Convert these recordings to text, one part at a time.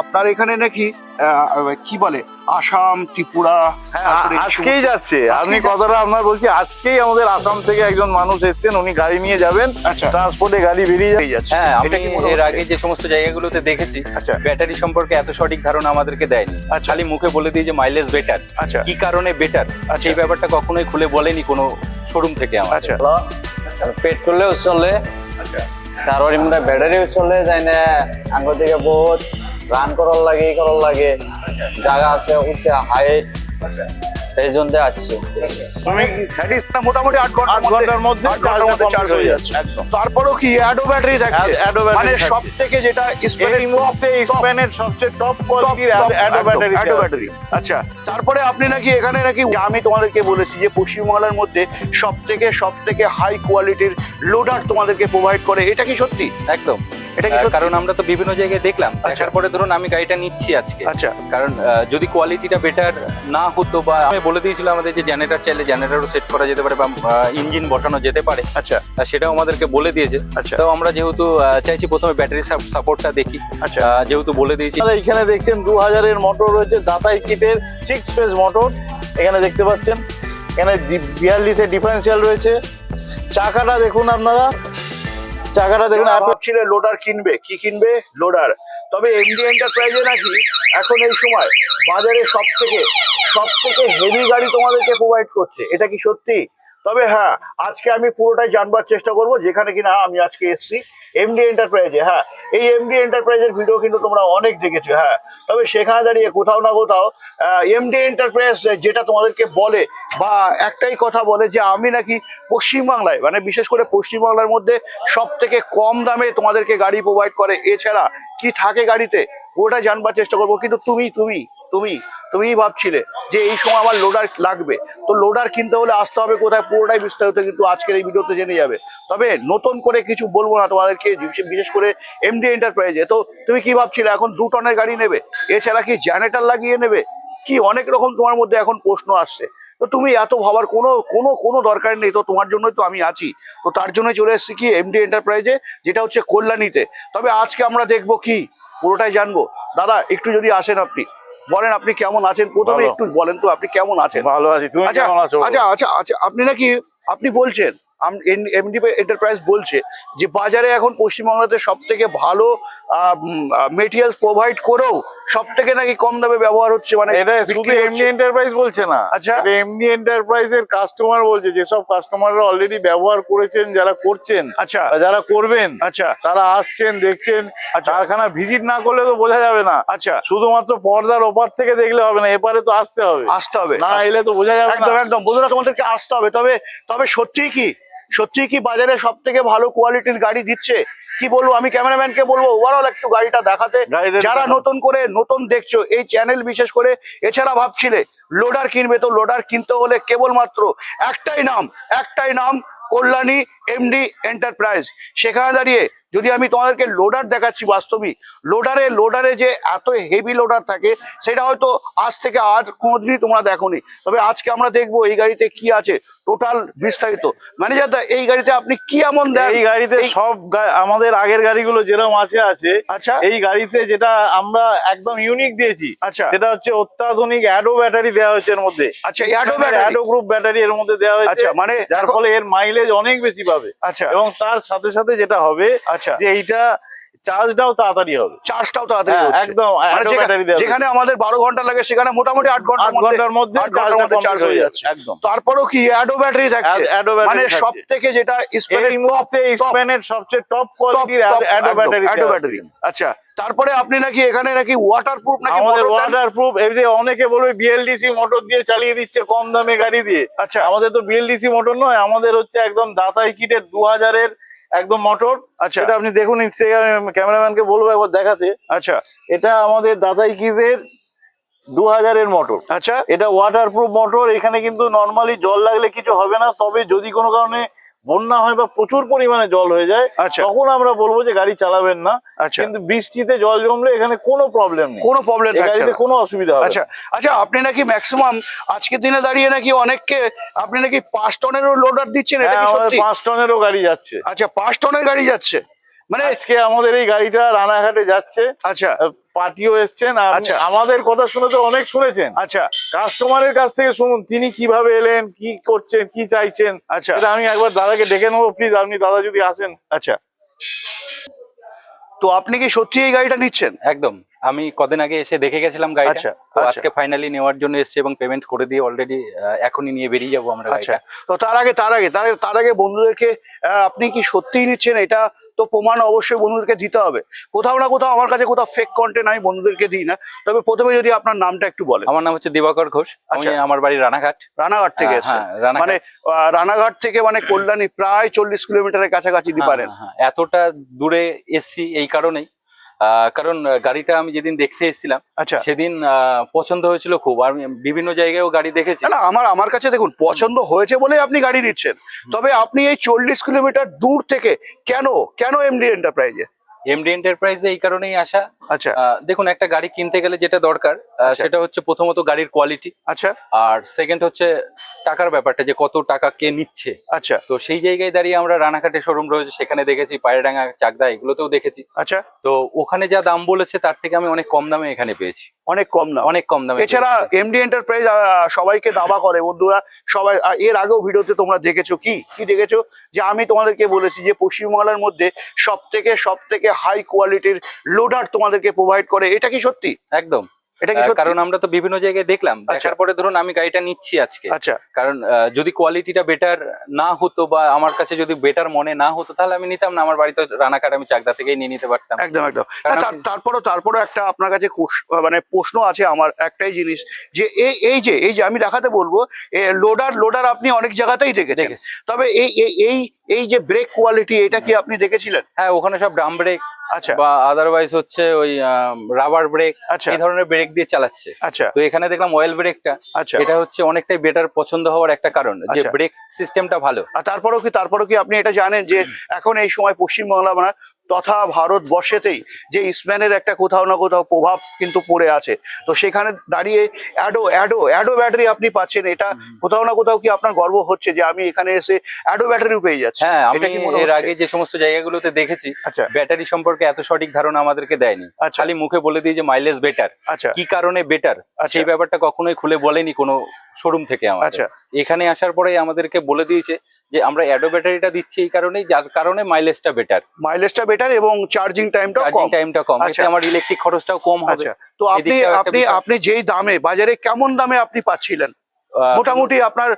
আপনার এখানে নাকি আহ, কি বলে আসাম ত্রিপুরা হ্যাঁ, এই আজকেই যাচ্ছে। আপনি কথাটা আপনার বলছি আজকেই আমাদের আসাম থেকে একজন মানুষ এসেছেন উনি গাড়ি নিয়ে যাবেন আচ্ছা। ট্রান্সপোর্টে গাড়ি বেরিয়ে যাচ্ছে। হ্যাঁ আমি এর আগে যে সমস্ত জায়গাগুলোতে দেখেছি আচ্ছা। ব্যাটারি সম্পর্কে এত সঠিক ধারণা আমাদেরকে দেয়নি। আচ্ছা। খালি মুখে বলে দিয়ে যে মাইলেজ বেটার আচ্ছা। কি কারণে বেটার আচ্ছা। সেই ব্যাপারটা কখনোই খুলে বলেনি কোনো শোরুম থেকে আমার আচ্ছা। পেট্রোলেও চলে। আচ্ছা। তারপর এমনি ব্যাটারিও চলে যায় না। আঙ্গ থেকে বহুত রান করার লাগে, ই করার লাগে। জায়গা আছে উঠছে হাইট এই জন্য আসছে। তুমি কি স্যাটিস না, মোটামুটি আট ঘণ্টার মধ্যে আট ঘণ্টার মধ্যে চার্জ চার্জ হয়ে যাচ্ছে। তারপরেও কি অ্যাডো ব্যাটারি থাকছে? মানে সব থেকে যেটা স্পেনের এই মুহূর্তে স্পেনের সবচেয়ে টপ কোয়ালিটির অ্যাডো ব্যাটারি অ্যাডো ব্যাটারি আচ্ছা তারপরে আপনি নাকি এখানে নাকি আমি তোমাদেরকে বলেছি যে পশ্চিমবাংলার মধ্যে সব থেকে সব থেকে হাই কোয়ালিটির লোডার তোমাদেরকে প্রোভাইড করে এটা কি সত্যি? একদম। এটা কি কারণ আমরা তো বিভিন্ন জায়গায় দেখলাম। আচ্ছা। দেখার পরে ধরুন আমি গাড়িটা নিচ্ছি আজকে। আচ্ছা। কারণ যদি কোয়ালিটিটা বেটার না হতো বা আমি বলে দিয়েছিল আমাদের যে জেনারেটর চাইলে জেনারেটরও সেট করা যেতে পারে বা ইঞ্জিন বসানো যেতে পারে। আচ্ছা। সেটাও আমাদেরকে বলে দিয়েছে। আচ্ছা। তো আমরা যেহেতু চাইছি প্রথমে ব্যাটারি সাপোর্টটা দেখি। আচ্ছা। যেহেতু বলে দিয়েছি। এখানে দেখছেন দু হাজারের মোটর রয়েছে দাতাই কিটের সিক্স ফেজ মোটর এখানে দেখতে পাচ্ছেন। এখানে বিয়াল্লিশে ডিফারেন্সিয়াল রয়েছে। চাকাটা দেখুন আপনারা। চাকাটা দেখুন Apple- লোডার কিনবে? কি কিনবে? লোডার তবে এমডি এন্টারপ্রাইজে নাকি এখন এই সময় বাজারে সব থেকে সব থেকে হেভি গাড়ি তোমাদেরকে প্রোভাইড করছে। এটা কি সত্যি? তবে হ্যাঁ আজকে আমি পুরোটাই জানবার চেষ্টা করব যেখানে কিনা আমি আজকে এসেছি এমডি এন্টারপ্রাইজে হ্যাঁ এই এমডি এন্টারপ্রাইজের ভিডিও কিন্তু তোমরা অনেক দেখেছ হ্যাঁ। তবে সেখানে দাঁড়িয়ে কোথাও না কোথাও এমডি এন্টারপ্রাইজ যেটা তোমাদেরকে বলে বা একটাই কথা বলে যে আমি নাকি পশ্চিমবাংলায় মানে বিশেষ করে পশ্চিমবাংলার মধ্যে সব থেকে কম দামে তোমাদেরকে গাড়ি প্রোভাইড করে। এছাড়া কি থাকে গাড়িতে ওটা জানবার চেষ্টা করব। কিন্তু তুমি তুমি? তুমি, তুমিই ভাবছিলে যে এই সময় আমার লোডার লাগবে। তো লোডার কিনতে হলে আসতে হবে কোথায়? পুরোটাই বিস্তারিত কিন্তু আজকের এই ভিডিওতে জেনে যাবে। তবে নতুন করে কিছু বলব না তোমাদেরকে, বিশেষ- করে এমডি এন্টারপ্রাইজে তো তুমি কি ভাবছিলে, এখন দু টনের গাড়ি নেবে? এছাড়া কি জেনারেটর লাগিয়ে নেবে? কি অনেক রকম তোমার মধ্যে এখন প্রশ্ন আসছে। তো তুমি এত ভাবার কোনো কোনো কোনো দরকার নেই। তো তোমার জন্যই তো আমি আছি। তো তার জন্য চলে এসেছি কি এমডি এন্টারপ্রাইজে যেটা হচ্ছে কল্যাণীতে। তবে আজকে আমরা দেখব কি? পুরোটাই জানব। দাদা, একটু যদি আসেন আপনি। বলেন আপনি কেমন আছেন? প্রথমে একটু বলেন তো আপনি কেমন আছেন? ভালো আছি তুমি আচ্ছা আচ্ছা আচ্ছা আচ্ছা আপনি নাকি আপনি বলছেন এমডি এন্টারপ্রাইজ বলছে যে বাজারে এখন পশ্চিমবাংলাতে সব থেকে ভালো মেটেরিয়ালস প্রোভাইড করেও সব থেকে নাকি কম দামে ব্যবহার হচ্ছে মানে এটা শুধু এমনি এন্টারপ্রাইজ বলছে না। আচ্ছা। এমনি এন্টারপ্রাইজের কাস্টমার বলছে যেসব কাস্টমাররা অলরেডি ব্যবহার করেছেন যারা করছেন আচ্ছা। যারা করবেন আচ্ছা। তারা আসছেন দেখছেন আচ্ছা। কারখানা ভিজিট না করলে তো বোঝা যাবে না। আচ্ছা। শুধুমাত্র পর্দার ওপার থেকে দেখলে হবে না এপারে তো আসতে হবে। আসতে হবে। না এলে তো বোঝা যাবে না। একদম একদম বন্ধুরা তোমাদেরকে আসতে হবে। তবে তবে সত্যি কি? সত্যি কি বাজারে সব থেকে ভালো কোয়ালিটির গাড়ি দিচ্ছে? কি বলব আমি ক্যামেরাম্যান কে বলব ওভারঅল একটু গাড়িটা দেখাতে। যারা নতুন করে নতুন দেখছ এই চ্যানেল বিশেষ করে এছাড়া ভাবছিলে লোডার কিনবে তো লোডার কিনতে হলে কেবলমাত্র একটাই নাম একটাই নাম কল্যাণী এমডি এন্টারপ্রাইজ সেখানে দাঁড়িয়ে যদি আমি তোমাদেরকে লোডার দেখাচ্ছি বাস্তবিক লোডারে লোডারে যে এত হেভি লোডার থাকে সেটা হয়তো আজ থেকে আজ কোনোদিনই তোমরা দেখোনি। তবে আজকে আমরা দেখব এই গাড়িতে কি আছে টোটাল বিস্তারিত। ম্যানেজার দা এই গাড়িতে আপনি কি এমন দেন? এই গাড়িতে সব আমাদের আগের গাড়িগুলো যেরকম আছে আছে আচ্ছা। এই গাড়িতে যেটা আমরা একদম ইউনিক দিয়েছি আচ্ছা। সেটা হচ্ছে অত্যাধুনিক অ্যাডো ব্যাটারি দেওয়া হয়েছে এর মধ্যে। আচ্ছা অ্যাডো ব্যাটারি অ্যাডো গ্রুপ ব্যাটারি এর মধ্যে দেওয়া হয়েছে আচ্ছা মানে যার ফলে এর মাইলেজ অনেক বেশি পাবে। আচ্ছা। এবং তার সাথে সাথে যেটা হবে আচ্ছা। যে এইটা চার্জটাও তাড়াতাড়ি হবে। চার্জটাও তাড়াতাড়ি হ্যাঁ, হচ্ছে। একদম মানে যেখানে আমাদের বারো ঘণ্টা লাগে সেখানে মোটামুটি আট আট ঘণ্টার মধ্যে ঘণ্টার মধ্যে আট ঘণ্টার মধ্যে চার্জ হয়ে যাচ্ছে। যাচ্ছে। একদম তারপরেও কি অ্যাডো ব্যাটারি থাকছে? মানে সব থেকে যেটা স্পেনের মুহূর্তে স্পেনের সবচেয়ে টপ কোয়ালিটির অ্যাডো ব্যাটারি অ্যাডো ব্যাটারি আচ্ছা তারপরে আপনি নাকি এখানে নাকি ওয়াটারপ্রুফ নাকি আমাদের motor দেন? ওয়াটার প্রুফ এই যে অনেকে বলবে বিএলডিসি মোটর দিয়ে চালিয়ে দিচ্ছে কম দামে গাড়ি দিয়ে। আচ্ছা। আমাদের তো বিএলডিসি মোটর নয় আমাদের হচ্ছে একদম দাতাই কিটের দু হাজারের একদম মোটর। আচ্ছা। এটা আপনি দেখুন ইনস্টাগ্রামে ক্যামেরাম্যানকে বলব একবার দেখাতে। আচ্ছা। এটা আমাদের দাদাই কিজের দু হাজারের মোটর। আচ্ছা। এটা ওয়াটার প্রুফ মোটর এখানে কিন্তু নর্মালি জল লাগলে কিছু হবে না তবে যদি কোনো কারণে বন্যা হয় বা প্রচুর পরিমাণে জল হয়ে যায় আচ্ছা। তখন আমরা বলব যে গাড়ি চালাবেন না। আচ্ছা। কিন্তু বৃষ্টিতে জল জমলে এখানে কোনো প্রবলেম নেই। কোনো প্রবলেম গাড়িতে কোনো অসুবিধা হবে আচ্ছা আচ্ছা আপনি নাকি ম্যাক্সিমাম আজকের দিনে দাঁড়িয়ে নাকি অনেককে আপনি নাকি পাঁচ টনেরও লোডার দিচ্ছেন? এটা হ্যাঁ কি সত্যি? পাঁচ টনেরও গাড়ি যাচ্ছে। আচ্ছা পাঁচ টনের গাড়ি যাচ্ছে। মানে আজকে আমাদের এই গাড়িটা রানাঘাটে যাচ্ছে। আচ্ছা। পার্টিও এসছেন আর আচ্ছা। আমাদের কথা শুনে তো অনেক শুনেছেন। আচ্ছা। কাস্টমারের কাছ থেকে শুনুন তিনি কীভাবে এলেন কি করছেন কি চাইছেন? আচ্ছা। আমি একবার দাদাকে ডেকে নেব প্লিজ আপনি দাদা যদি আসেন। আচ্ছা। তো আপনি কি সত্যি এই গাড়িটা নিচ্ছেন? একদম। আমি কদিন আগে এসে দেখে গেছিলাম গাড়িটা। আচ্ছা, তো আচ্ছা। আজকে ফাইনালি নেওয়ার জন্য এসেছি এবং পেমেন্ট করে দিয়ে অলরেডি এখনই নিয়ে বেরিয়ে যাব আমরা আচ্ছা। তো তার আগে তার আগে তার আগে- তার আগে বন্ধুদেরকে আপনি কি সত্যিই নিচ্ছেন? এটা তো প্রমাণ অবশ্যই বন্ধুদেরকে দিতে হবে। কোথাও না কোথাও আমার কাছে কোথাও ফেক কন্টেন্ট আমি বন্ধুদেরকে দিই না। তবে প্রথমে যদি আপনার নামটা একটু বলেন। আমার নাম হচ্ছে দিবাকর ঘোষ। আমি আচ্ছা। আমার বাড়ি রানাঘাট। রানাঘাট থেকে হ্যাঁ, হ্যাঁ। মানে রানাঘাট থেকে মানে কল্যাণী প্রায় চল্লিশ কিলোমিটারের কাছাকাছি হ্যাঁ, পারেন হ্যাঁ, হ্যাঁ, এতটা দূরে এসছি এই কারণেই। কারণ গাড়িটা আমি যেদিন দেখতে এসেছিলাম আচ্ছা। সেদিন আহ, পছন্দ হয়েছিল খুব। আর আমি বিভিন্ন জায়গায়ও গাড়ি দেখেছি। না না আমার আমার কাছে দেখুন পছন্দ হয়েছে বলে আপনি গাড়ি নিচ্ছেন। তবে আপনি এই চল্লিশ কিলোমিটার দূর থেকে কেন কেন এমডি এন্টারপ্রাইজে এমডি এন্টারপ্রাইজে এই কারণেই আসা। আচ্ছা। দেখুন একটা গাড়ি কিনতে গেলে যেটা দরকার আচ্ছা। সেটা হচ্ছে প্রথমত গাড়ির কোয়ালিটি আচ্ছা। আর সেকেন্ড হচ্ছে টাকার ব্যাপারটা যে কত টাকা কে নিচ্ছে। আচ্ছা। তো সেই জায়গায় দাঁড়িয়ে আমরা রানাঘাটে শোরুম রয়েছে সেখানে দেখেছি পায়রাডাঙ্গা চাকদা এগুলোতেও দেখেছি। আচ্ছা। তো ওখানে যা দাম বলেছে তার থেকে আমি অনেক কম দামে এখানে পেয়েছি। অনেক কম না অনেক কম দামে এছাড়া। এমডি এন্টারপ্রাইজ সবাইকে দাবা করে। বন্ধুরা সবাই এর আগেও ভিডিওতে তোমরা দেখেছ। কি? কি দেখেছ? যে আমি তোমাদেরকে বলেছি যে পশ্চিমবাংলার মধ্যে সব থেকে সব থেকে হাই কোয়ালিটির লোডার তোমাদেরকে প্রোভাইড করে এটা কি সত্যি? একদম। এটা কি কারণ আমরা তো বিভিন্ন জায়গায় দেখলাম। দেখার পরে ধরুন আমি গাড়িটা নিচ্ছি আজকে। আচ্ছা। কারণ যদি কোয়ালিটিটা বেটার না হতো বা আমার কাছে যদি বেটার মনে না হতো তাহলে আমি নিতাম না। আমার বাড়িতে রানাঘাট আমি চাকদা থেকেই নিয়ে নিতে পারতাম। একদম একদম। তারপরও তারপরও একটা আপনার কাছে মানে প্রশ্ন আছে আমার একটাই জিনিস যে এই এই যে এই যে আমি দেখাতে বলব লোডার লোডার আপনি অনেক জায়গাতেই দেখেছেন। তবে এই এই এই এই যে ব্রেক কোয়ালিটি এটা কি আপনি দেখেছিলেন? হ্যাঁ ওখানে সব ড্রাম ব্রেক আচ্ছা। বা আদারওয়াইজ হচ্ছে ওই রাবার ব্রেক আচ্ছা। এই ধরনের ব্রেক দিয়ে চালাচ্ছে। আচ্ছা। তো এখানে দেখলাম অয়েল ব্রেকটা আচ্ছা। এটা হচ্ছে অনেকটাই বেটার পছন্দ হওয়ার একটা কারণ যে আচ্ছা। ব্রেক সিস্টেমটা ভালো। আর তারপরেও কি তারপরেও কি আপনি এটা জানেন যে এখন এই সময় পশ্চিমবাংলা মানে তথা ভারতবর্ষেতেই যে ইসম্যানের একটা কোথাও না কোথাও প্রভাব কিন্তু পড়ে আছে। তো সেখানে দাঁড়িয়ে অ্যাডো অ্যাডো অ্যাডো ব্যাটারি আপনি পাচ্ছেন। এটা কোথাও না কোথাও কি আপনার গর্ব হচ্ছে যে আমি এখানে এসে অ্যাডো ব্যাটারিও পেয়ে যাচ্ছি? হ্যাঁ আমি এর আগে যে সমস্ত জায়গাগুলোতে দেখেছি আচ্ছা। ব্যাটারি সম্পর্কে এত সঠিক ধারণা আমাদেরকে দেয়নি। আচ্ছা। খালি মুখে বলে দিই যে মাইলেজ বেটার আচ্ছা। কি কারণে বেটার আচ্ছা। সেই ব্যাপারটা কখনোই খুলে বলেনি কোনো শোরুম থেকে আমাদের। আচ্ছা। এখানে আসার পরে আমাদেরকে বলে দিয়েছে যে আমরা অ্যাডো ব্যাটারিটা দিচ্ছি এই কারণেই যার কারণে মাইলেজটা বেটার মাইলেজটা বেটার এবং চার্জিং টাইমটা কম। টাইমটা কম। আচ্ছা। এতে আমার ইলেকট্রিক খরচটাও কম হবে। আচ্ছা। তো আপনি আপনি আপনি যেই দামে বাজারে কেমন দামে আপনি পাচ্ছিলেন? মোটামুটি আপনার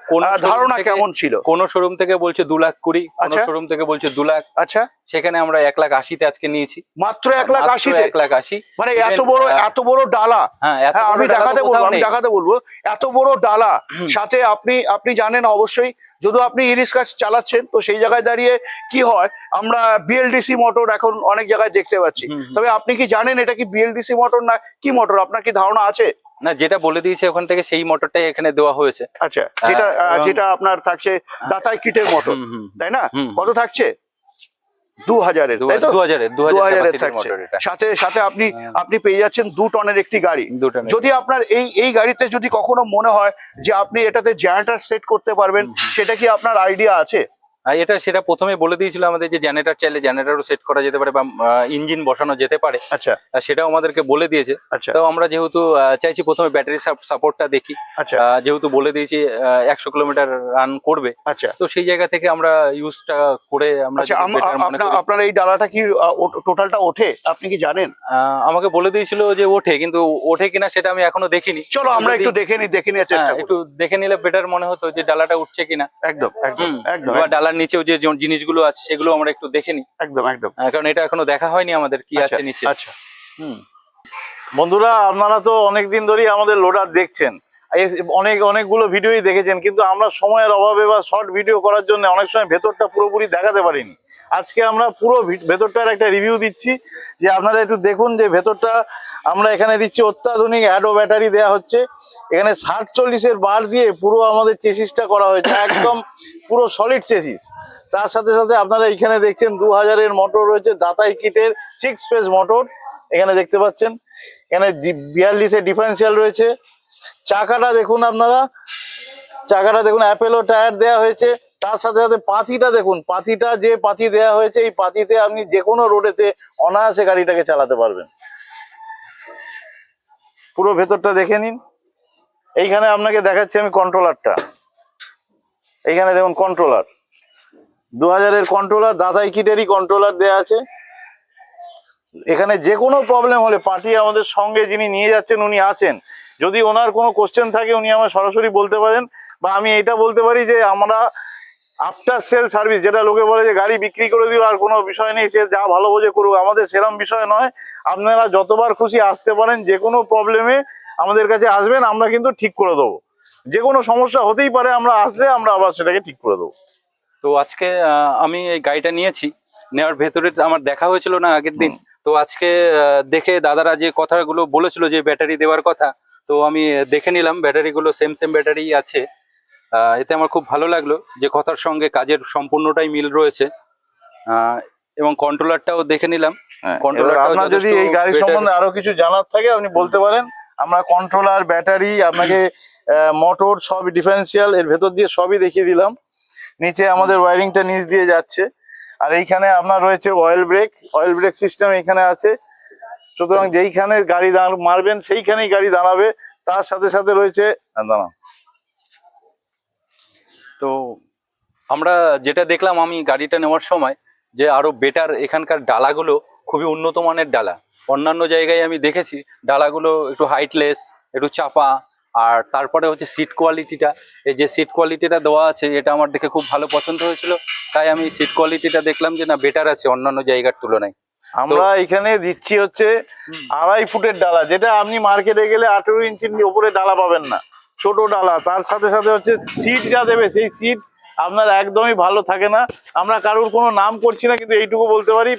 ধারণা কেমন ছিল? কোন শোরুম থেকে বলছে দু লাখ কুড়ি কোন আচ্ছা। শোরুম থেকে বলছে দু লাখ। আচ্ছা। সেখানে আমরা এক লাখ আশিতে আজকে নিয়েছি। মাত্র এক লাখ আশিতে? এক লাখ আশি। মানে এত বড় এত বড় ডালা? হ্যাঁ হ্যাঁ আমি দেখাতে বলব আমি দেখাতে বলব। এত বড় ডালা। সাথে আপনি আপনি জানেন অবশ্যই যদি আপনি ই রিক্সা চালাচ্ছেন তো সেই জায়গায় দাঁড়িয়ে কি হয়? আমরা বিএলডিসি মোটর এখন অনেক জায়গায় দেখতে পাচ্ছি। তবে আপনি কি জানেন এটা কি বিএলডিসি মোটর না কি মোটর আপনার কি ধারণা আছে? না যেটা বলে দিয়েছে ওখান থেকে সেই মোটরটাই এখানে দেওয়া হয়েছে। আচ্ছা যেটা যেটা আপনার থাকছে দাতাই কিটের মোটর তাই না? কত থাকছে? দু হাজারের দু তাই তো? হাজারের থাকছে। সাথে সাথে আপনি হ্যাঁ। আপনি পেয়ে যাচ্ছেন দু টনের একটি গাড়ি। যদি আপনার এই এই গাড়িতে যদি কখনো মনে হয় যে আপনি এটাতে জেনারেটর সেট করতে পারবেন। সেটা কি আপনার আইডিয়া আছে? এটা সেটা প্রথমে বলে দিয়েছিল আমাদের যে জেনারেটর চাইলে জেনারেটরও সেট করা যেতে পারে বা ইঞ্জিন বসানো যেতে পারে। আচ্ছা। সেটাও আমাদেরকে বলে দিয়েছে। আচ্ছা। তো আমরা যেহেতু চাইছি প্রথমে ব্যাটারি সাপোর্টটা দেখি। আচ্ছা। যেহেতু বলে দিয়েছি একশো কিলোমিটার রান করবে। আচ্ছা। তো সেই জায়গা থেকে আমরা ইউজটা করে আমরা আচ্ছা আপনার এই ডালাটা কি টোটালটা ওঠে? আপনি কি জানেন? আহ, আমাকে বলে দিয়েছিল যে ওঠে কিন্তু ওঠে কিনা সেটা আমি এখনও দেখিনি। চলো আমরা একটু দেখে নি দেখে নেওয়ার চেষ্টা হ্যাঁ, একটু দেখে নিলে বেটার মনে হতো যে ডালাটা উঠছে কিনা। একদম একদম একদম বা ডালার নিচেও যে জিনিসগুলো আছে সেগুলো আমরা একটু দেখে নি একদম একদম। কারণ এটা এখনও দেখা হয়নি আমাদের কি আচ্ছা, আছে নিচে। আচ্ছা। হুম। বন্ধুরা আপনারা তো অনেকদিন ধরেই আমাদের লোডার দেখছেন। অনেক, অনেকগুলো ভিডিওই দেখেছেন, কিন্তু আমরা সময়ের অভাবে বা শর্ট ভিডিও করার জন্য অনেক সময় ভেতরটা পুরোপুরি দেখাতে পারিনি। আজকে আমরা পুরো ভেতরটার একটা রিভিউ দিচ্ছি, যে আপনারা একটু দেখুন যে ভেতরটা আমরা এখানে দিচ্ছি, অত্যাধুনিক অ্যাডো ব্যাটারি দেওয়া হচ্ছে। এখানে ষাট চল্লিশের বার দিয়ে পুরো আমাদের চেসিসটা করা হয়েছে, একদম পুরো সলিড চেসিস তার সাথে সাথে আপনারা এখানে দেখছেন দু হাজারের মোটর রয়েছে, দাতাই কিটের সিক্স স্পেস মোটর এখানে দেখতে পাচ্ছেন। এখানে বিয়াল্লিশের ডিফারেন্সিয়াল রয়েছে। চাকাটা দেখুন আপনারা। চাকাটা দেখুন অ্যাপেলো টায়ার দেওয়া হয়েছে। তার সাথে সাথে পাতিটা দেখুন, পাতিটা যে পাতি দেয়া হয়েছে, এই পাতিতে আপনি যে কোনো রোডেতে অনায়াসে গাড়িটাকে চালাতে পারবেন। পুরো ভেতরটা দেখে নিন। এইখানে আপনাকে দেখাচ্ছি আমি কন্ট্রোলারটা এইখানে দেখুন কন্ট্রোলার দু হাজারের কন্ট্রোলার দাদাই কিটেরই কন্ট্রোলার দেয়া আছে। এখানে যে কোনো প্রবলেম হলে পার্টি আমাদের সঙ্গে যিনি নিয়ে যাচ্ছেন, উনি আছেন। যদি ওনার কোনো কোশ্চেন থাকে উনি আমার সরাসরি বলতে পারেন বা আমি এটা বলতে পারি যে আমরা আফটার সেল সার্ভিস যেটা লোকে বলে যে গাড়ি বিক্রি করে দিও আর কোনো বিষয় নেই সে যা ভালো বোঝে করুক। আমাদের সেরম বিষয় নয়। আপনারা যতবার খুশি আসতে পারেন যে কোনো প্রবলেমে আমাদের কাছে আসবেন আমরা কিন্তু ঠিক করে দেবো। যে কোনো সমস্যা হতেই পারে আমরা আসলে আমরা আবার সেটাকে ঠিক করে দেবো। তো আজকে আমি এই গাড়িটা নিয়েছি। নেওয়ার ভেতরে আমার দেখা হয়েছিল না আগের দিন। তো আজকে দেখে দাদারা যে কথাগুলো বলেছিল যে ব্যাটারি দেওয়ার কথা তো আমি দেখে নিলাম ব্যাটারিগুলো সেম সেম ব্যাটারি আছে। এতে আমার খুব ভালো লাগল যে কথার সঙ্গে কাজের সম্পূর্ণটাই মিল রয়েছে। এবং কন্ট্রোলারটাও দেখে নিলাম। হ্যাঁ, আপনার যদি এই গাড়ি সম্বন্ধে আরও কিছু জানার থাকে আপনি বলতে পারেন। আমরা কন্ট্রোলার ব্যাটারি আপনাকে মোটর সব ডিফারেন্সিয়াল এর ভেতর দিয়ে সবই দেখিয়ে দিলাম। নিচে আমাদের ওয়ারিংটা নিচ দিয়ে যাচ্ছে। আর এইখানে আপনার রয়েছে oil brake oil brake system এখানে আছে। সুতরাং যেইখানে গাড়ি দাঁড় মারবেন সেইখানেই গাড়ি দাঁড়াবে। তার সাথে সাথে রয়েছে হ্যাঁ, তো আমরা যেটা দেখলাম আমি গাড়িটা নেওয়ার সময় যে আরও বেটার এখানকার ডালাগুলো খুবই উন্নত মানের ডালা। অন্যান্য জায়গায় আমি দেখেছি ডালাগুলো একটু হাইটলেস একটু চাপা আর তারপরে হচ্ছে সিট কোয়ালিটিটা এই যে সিট কোয়ালিটিটা দেওয়া আছে এটা আমার দেখে খুব ভালো পছন্দ হয়েছিল। তাই আমি সিট কোয়ালিটিটা দেখলাম যে না বেটার আছে অন্যান্য জায়গার তুলনায়। আমরা এখানে দিচ্ছি হচ্ছে আড়াই ফুটের ডালা যেটা আপনি মার্কেটে গেলে আঠেরো ইঞ্চির উপরে ডালা পাবেন না। ছোট ডালা তার সাথে সাথে হচ্ছে সিট যা দেবে সেই সিট আপনার একদমই ভালো থাকে না। আমরা কারোর কোনো নাম করছি না কিন্তু এইটুকু বলতে পারি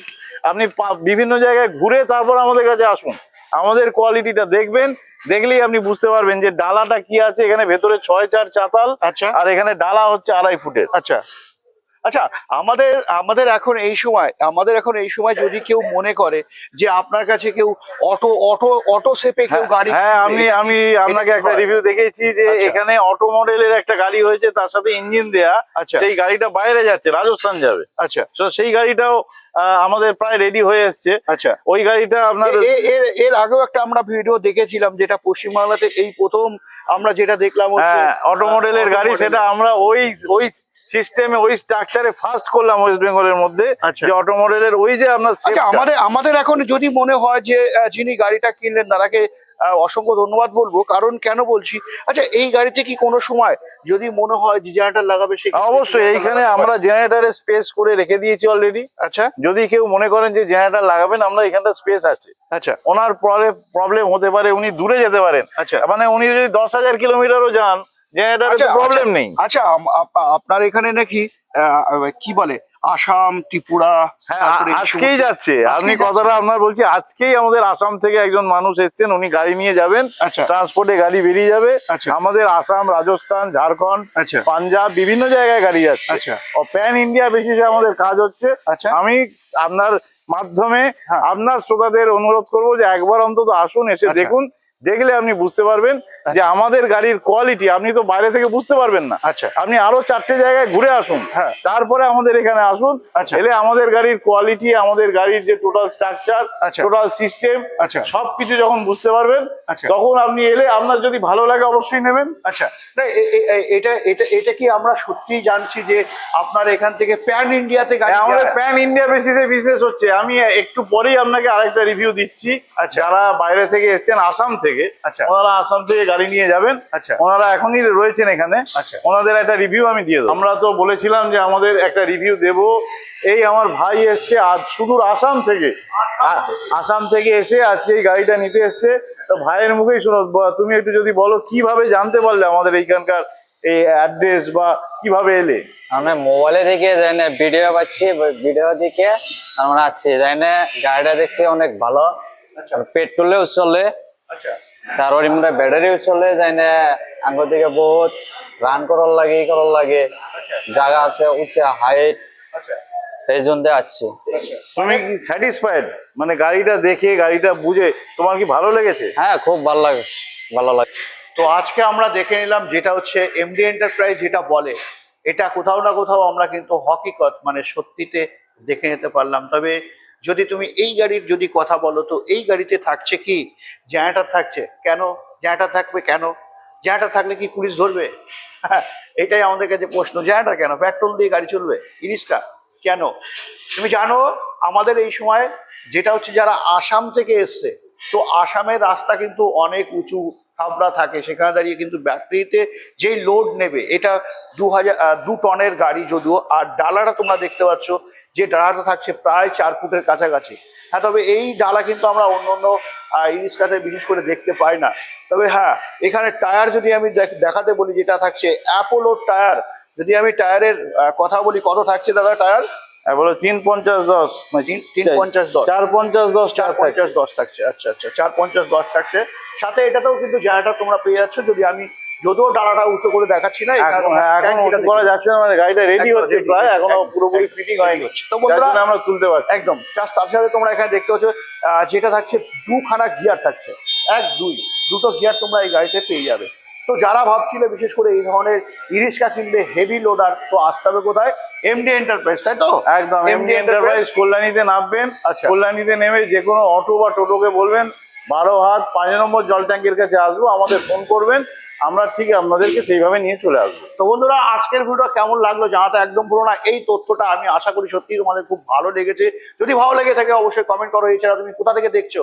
আপনি বিভিন্ন জায়গায় ঘুরে তারপর আমাদের কাছে আসুন। আমাদের কোয়ালিটিটা দেখবেন দেখলেই আপনি বুঝতে পারবেন যে ডালাটা কি আছে। এখানে ভেতরে ছয় চার চাতাল আচ্ছা। আর এখানে ডালা হচ্ছে আড়াই ফুটের। আচ্ছা। আচ্ছা আমাদের আমাদের এখন এই সময় আমাদের এখন এই সময় যদি কেউ মনে করে যে আপনার কাছে কেউ অটো অটো অটো সেপে কেউ গাড়ি হ্যাঁ আমি আমি আপনাকে একটা রিভিউ দেখেছি যে আচ্ছা। এখানে অটো মডেলের একটা গাড়ি হয়েছে তার সাথে ইঞ্জিন দেয়া আচ্ছা। সেই গাড়িটা বাইরে যাচ্ছে রাজস্থান যাবে। আচ্ছা। তো সেই গাড়িটাও আমাদের প্রায় রেডি হয়ে এসছে। আচ্ছা। ওই গাড়িটা আপনার এর এর আগেও একটা আমরা ভিডিও দেখেছিলাম যেটা পশ্চিমবাংলাতে এই প্রথম আমরা যেটা দেখলাম হ্যাঁ অটো মডেলের গাড়ি সেটা আমরা ওই ওই সিস্টেমে ওই স্ট্রাকচারে ফার্স্ট করলাম ওয়েস্ট বেঙ্গলের মধ্যে আচ্ছা। যে অটো মডেলের ওই যে আপনার আচ্ছা আমাদের আমাদের এখন যদি মনে হয় যে যিনি গাড়িটা কিনলেন আহ, অসংখ্য ধন্যবাদ বলব। কারণ কেন বলছি? আচ্ছা এই গাড়িতে কি কোনো সময় যদি মনে হয় যে জেনারেটর লাগাবে সে অবশ্যই এইখানে আমরা জেনারেটারের স্পেস করে রেখে দিয়েছি অলরেডি আচ্ছা। যদি কেউ মনে করেন যে জেনারেটার লাগাবেন আমরা এখানটা স্পেস আছে। আচ্ছা। ওনার পরে প্রবলেম হতে পারে উনি দূরে যেতে পারেন। আচ্ছা। মানে উনি যদি দশ হাজার কিলোমিটারও যান জেনারেটারে আচ্ছা, প্রবলেম আচ্ছা। নেই। আচ্ছা আপ- আপনার এখানে নাকি কি বলে আসাম ত্রিপুরা হ্যাঁ আজকেই যাচ্ছে। আপনি কথাটা আপনার বলছি আজকেই আমাদের আসাম থেকে একজন মানুষ এসছেন উনি গাড়ি নিয়ে যাবেন আচ্ছা। ট্রান্সপোর্টে গাড়ি বেরিয়ে যাবে। আচ্ছা। আমাদের আসাম রাজস্থান ঝাড়খণ্ড আচ্ছা। পাঞ্জাব বিভিন্ন জায়গায় গাড়ি যাচ্ছে। আচ্ছা। প্যান ইন্ডিয়া বেসিসে আমাদের কাজ হচ্ছে। আচ্ছা। আমি আপনার মাধ্যমে হ্যাঁ। আপনার শ্রোতাদের অনুরোধ করব যে একবার অন্তত আসুন এসে আচ্ছা। দেখুন দেখলে আপনি বুঝতে পারবেন। যে আচ্ছা। আমাদের গাড়ির কোয়ালিটি আপনি তো বাইরে থেকে বুঝতে পারবেন না আচ্ছা আপনি আরও চারটে জায়গায় ঘুরে আসুন হ্যাঁ। তারপরে আমাদের এখানে আসুন আচ্ছা। এলে আমাদের গাড়ির কোয়ালিটি আমাদের গাড়ির যে টোটাল স্ট্রাকচার। টোটাল সিস্টেম সবকিছু যখন বুঝতে পারবেন আচ্ছা। তখন আপনি এলে আপনার যদি ভালো লাগে অবশ্যই নেবেন আচ্ছা না এটা এটা এটা কি আমরা সত্যিই জানছি যে আপনার এখান থেকে প্যান ইন্ডিয়াতে গাড়ি আমাদের প্যান ইন্ডিয়া বেসিসে বিজনেস হচ্ছে আমি একটু পরেই আপনাকে আরেকটা রিভিউ দিচ্ছি। যারা বাইরে থেকে এসেছেন আসাম থেকে আচ্ছা ওনারা আসাম থেকে গাড়ি নিয়ে যাবেন। আচ্ছা। ওনারা এখনই রয়েছেন এখানে। আচ্ছা। ওনাদের একটা রিভিউ আমি দিয়ে দেবো। আমরা তো বলেছিলাম যে আমাদের একটা রিভিউ দেব। এই আমার ভাই এসছে আজ সুদূর আসাম থেকে। আসাম থেকে। এসে আজকে এই গাড়িটা নিতে এসছে। তো ভাইয়ের মুখেই শোনো তুমি একটু যদি বলো কীভাবে জানতে পারলে আমাদের এইখানকার এই অ্যাড্রেস বা কীভাবে এলে? আমি মোবাইলে দেখে যাই না ভিডিও পাচ্ছি ভিডিও দেখে আমরা আছি। যাই না গাড়িটা দেখছি অনেক ভালো। পেট্রোলেও চলে। আচ্ছা। তারপর এমনি ব্যাটারিও চলে যাই না আঙ্গ দিকে বহুত রান করার লাগে ই করার লাগে। জায়গা আছে উঁচা হাইট আচ্ছা। এই জন্য আসছি তুমি কি স্যাটিসফাইড মানে গাড়িটা দেখে গাড়িটা বুঝে তোমার কি ভালো লেগেছে? হ্যাঁ খুব ভালো লাগছে ভালো লাগছে। তো আজকে আমরা দেখে নিলাম যেটা হচ্ছে এমডি এন্টারপ্রাইজ যেটা বলে এটা কোথাও না কোথাও আমরা কিন্তু হকিকত মানে সত্যিতে দেখে নিতে পারলাম। তবে যদি তুমি এই গাড়ির যদি কথা বলো, তো এই গাড়িতে থাকছে কি? জ্যাঁটা থাকছে কেন? জ্যাঁটা থাকবে কেন? জ্যাঁটা থাকলে কি পুলিশ ধরবে? এটাই আমাদের কাছে প্রশ্ন জ্যাঁটা কেন? পেট্রোল দিয়ে গাড়ি চলবে? ইরিস্কা কেন? তুমি জানো, আমাদের এই সময় যেটা হচ্ছে যারা আসাম থেকে এসছে, তো আসামের রাস্তা কিন্তু অনেক উঁচু খাবড়া থাকে সেখানে দাঁড়িয়ে কিন্তু ব্যাটারিতে যেই লোড নেবে এটা দু হাজার দু টনের গাড়ি যদিও আর ডালাটা তোমরা দেখতে পাচ্ছ যে ডালাটা থাকছে প্রায় চার ফুটের কাছাকাছি। হ্যাঁ তবে এই ডালা কিন্তু আমরা অন্য অন্য ইরিস্কাতে বিশেষ করে দেখতে পাই না। তবে হ্যাঁ এখানে টায়ার যদি আমি দেখ- দেখাতে বলি যেটা থাকছে অ্যাপোলোর টায়ার যদি আমি টায়ারের কথা বলি কত থাকছে দাদা টায়ার? আর বলো তিন পঞ্চাশ দশ। মানে তিন পঞ্চাশ দশ। চার পঞ্চাশ দশ চার পঞ্চাশ দশ থাকছে আচ্ছা আচ্ছা চার পঞ্চাশ দশ থাকছে। সাথে এটাতেও কিন্তু জায়গাটা তোমরা পেয়ে যাচ্ছ। যদি আমি যদিও ডালাটা উঁচু করে দেখাচ্ছি না করা যাচ্ছে না মানে গাড়িটা রেডি হচ্ছে প্রায় এখনও পুরোপুরি ফিটিং হয়নি। তো বন্ধুরা আমরা তুলতে পারছি। একদম। তার সাথে তোমরা এখানে দেখতে পাচ্ছ যেটা থাকছে দুখানা গিয়ার থাকছে। এক দুই দুটো গিয়ার তোমরা এই গাড়িতে পেয়ে যাবে। তো যারা ভাবছিলে বিশেষ করে এই ধরনের ইরিশকা কিনবে হেভি লোডার তো আসতে হবে কোথায়? এমডি এন্টারপ্রাইজ তাই তো? একদম এমডি এন্টারপ্রাইজ কল্যাণীতে নামবেন। আচ্ছা। কল্যাণীতে নেমে যে কোনো অটো বা টোটোকে বলবেন বারো হাত, পাঁচ নম্বর জল ট্যাঙ্কের কাছে আসব, আমাদের ফোন করবেন, আমরা ঠিক আপনাদেরকে সেইভাবে নিয়ে চলে আসব। তো বন্ধুরা, আজকের ভিডিও কেমন লাগল জানাতে একদম পুরো না, এই তথ্যটা আমি আশা করি সত্যি তোমাদের খুব ভালো লেগেছে। যদি ভালো লেগে থাকে অবশ্যই কমেন্ট করো, এছাড়া তুমি কোথা থেকে দেখছ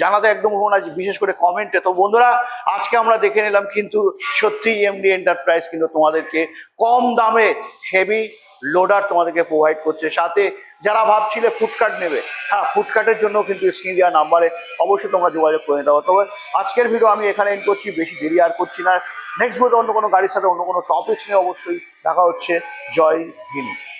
জানাতে একদম পুরো না, বিশেষ করে কমেন্টে তো বন্ধুরা, আজকে আমরা দেখে নিলাম কিন্তু সত্যি এমডি এন্টারপ্রাইজ কিন্তু তোমাদেরকে কম দামে হেভি লোডার তোমাদেরকে প্রোভাইড করছে। সাথে যারা ভাবছিলে ফুটকাট নেবে হ্যাঁ ফুটকাটের জন্য কিন্তু স্ক্রিন দেওয়া নাম্বারে অবশ্যই তোমরা যোগাযোগ করে নিতে তবে আজকের ভিডিও আমি এখানে এন্ড করছি, বেশি দেরি আর করছি না। নেক্সট ভিডিও অন্য কোনো গাড়ির সাথে অন্য কোনো টপিক্স নিয়ে অবশ্যই দেখা হচ্ছে। জয় হিন্দ।